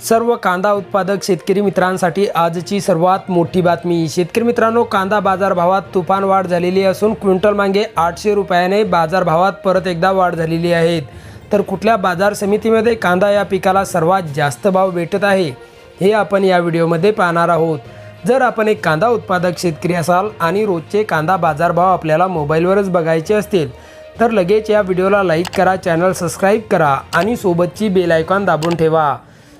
सर्व कांदा उत्पादक शेतकरी मित्रांसाठी आजची सर्वात मोठी बातमी. शेतकरी मित्रांनो कांदा बाजारभावात तुफान वाढ झालेली असून क्विंटल मागे आठशे रुपयाने बाजारभावात परत एकदा वाढ झालेली आहे. तर कुठल्या बाजार समितीमध्ये कांदा या पिकाला सर्वात जास्त भाव भेटत आहे हे आपण या व्हिडिओमध्ये पाहणार आहोत. जर आपण एक कांदा उत्पादक शेतकरी असाल आणि रोजचे कांदा बाजारभाव आपल्याला मोबाईलवरच बघायचे असतील तर लगेच या व्हिडिओला लाईक करा चॅनल सबस्क्राईब करा आणि सोबतची बेल आयकॉन दाबून ठेवा.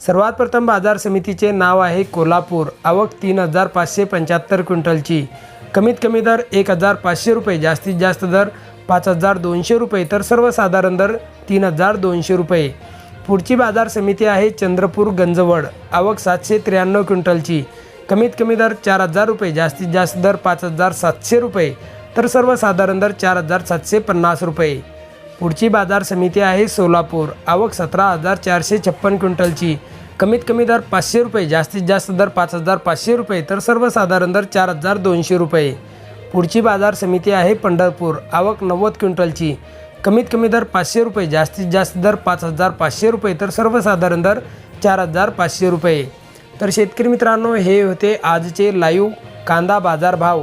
सर्वात प्रथम बाजार समितीचे नाव आहे कोल्हापूर. आवक तीन हजार पाचशे पंच्याहत्तर क्विंटलची. कमीत कमी दर एक हजार पाचशे रुपये जास्तीत जास्त दर पाच हजार दोनशे रुपये तर सर्वसाधारण दर तीन हजार दोनशे रुपये. पुढची बाजार समिती आहे चंद्रपूर गंजवड. आवक सातशे त्र्याण्णव क्विंटलची. कमीत कमी दर चार हजार रुपये जास्तीत जास्त दर पाच हजार सातशे रुपये तर सर्वसाधारण दर चार हजार सातशे पन्नास रुपये. पुढची बाजार समिती आहे सोलापूर. आवक सतरा हजार चारशे छप्पन क्विंटलची. कमीत कमी दर पाचशे रुपये जास्तीत जास्त दर पाच हजार पाचशे रुपये तर सर्वसाधारण दर चार हजार दोनशे रुपये. पुढची बाजार समिती आहे पंढरपूर. आवक नव्वद क्विंटलची. कमीत कमी दर पाचशे रुपये जास्तीत जास्त दर पाच हजार पाचशे रुपये तर सर्वसाधारण दर चार हजार पाचशे रुपये. तर शेतकरी मित्रांनो हे होते आजचे लाईव्ह कांदा बाजार भाव.